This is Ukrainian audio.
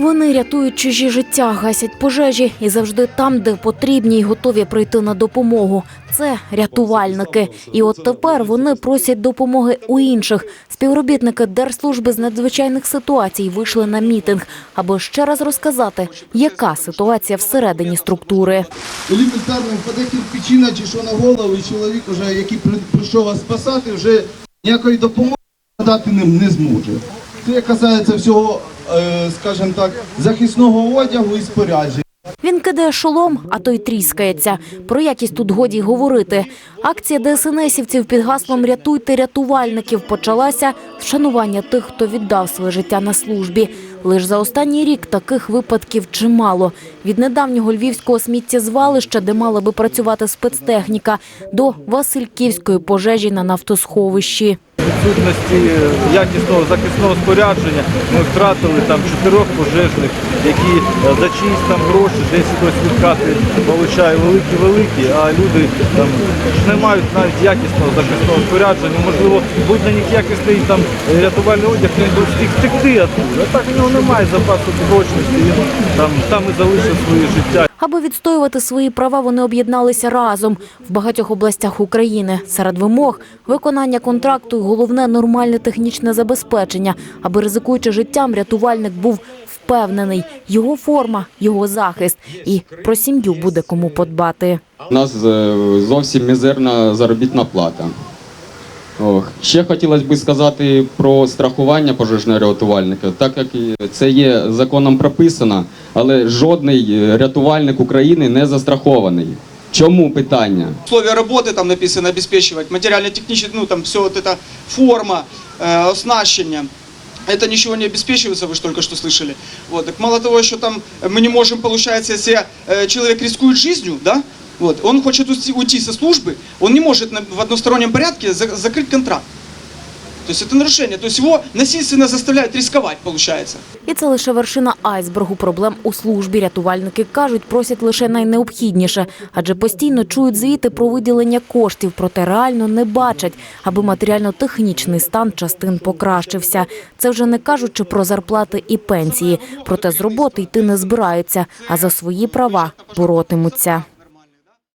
Вони рятують чужі життя, гасять пожежі і завжди там, де потрібні й готові прийти на допомогу. Це рятувальники. І от тепер вони просять допомоги у інших. Співробітники Держслужби з надзвичайних ситуацій вийшли на мітинг, аби ще раз розказати, яка ситуація всередині структури. елементарно впаде кирпичина чи що на голову, і чоловік, уже, який прийшов вас спасати, вже ніякої допомоги надати ним не зможе. Це касається всього, скажімо так, захисного одягу і спорядження. Він кидає шолом, а той тріскається. Про якість тут годі й говорити. Акція ДСНСівців під гаслом Рятуйте рятувальників почалася з вшанування тих, хто віддав своє життя на службі. Лиш за останній рік таких випадків чимало. Від недавнього львівського сміттєзвалища, де мала би працювати спецтехніка, до Васильківської пожежі на нафтосховищі. Відсутності якісного захисного спорядження ми втратили там чотирьох пожежних, які е, за чиїсь там гроші десь хтось від хати великі-великі, а люди там не мають навіть якісного захисного спорядження. Можливо, будь на них якісний там рятувальний одяг, він би встиг втекти. А так у нього немає запасу прочності, він там, там і залишив своє життя. Аби відстоювати свої права, вони об'єдналися разом в багатьох областях України. Серед вимог виконання контракту і головне нормальне технічне забезпечення, аби ризикуючи життям, рятувальник був впевнений. Його форма, його захист, і про сім'ю буде кому подбати. У нас е, зовсім мізерна заробітна плата. Ох. Ще хотілося б сказати про страхування пожежного рятувальника, так як і це є законом прописано, але жодний е, рятувальник України не застрахований. Чому питання? условия работы там написано обеспечивать, материально-технически, ну там все вот это, форма, э, оснащение. Это ничего не обеспечивается, вы же только что слышали. Вот. Так мало того, что там мы не можем, получается, если э, человек рискует жизнью, да, вот, он хочет уйти- уйти со службы, он не может на- в одностороннем порядке за- закрыть контракт. То есть это нарушение. То есть его насильственно заставляют рисковать, получается. І це лише вершина айсбергу проблем у службі. Рятувальники кажуть, просять лише найнеобхідніше, адже постійно чують звіти про виділення коштів, проте реально не бачать, аби матеріально-технічний стан частин покращився. Це вже не кажучи про зарплати і пенсії. Проте з роботи йти не збираються, а за свої права боротимуться.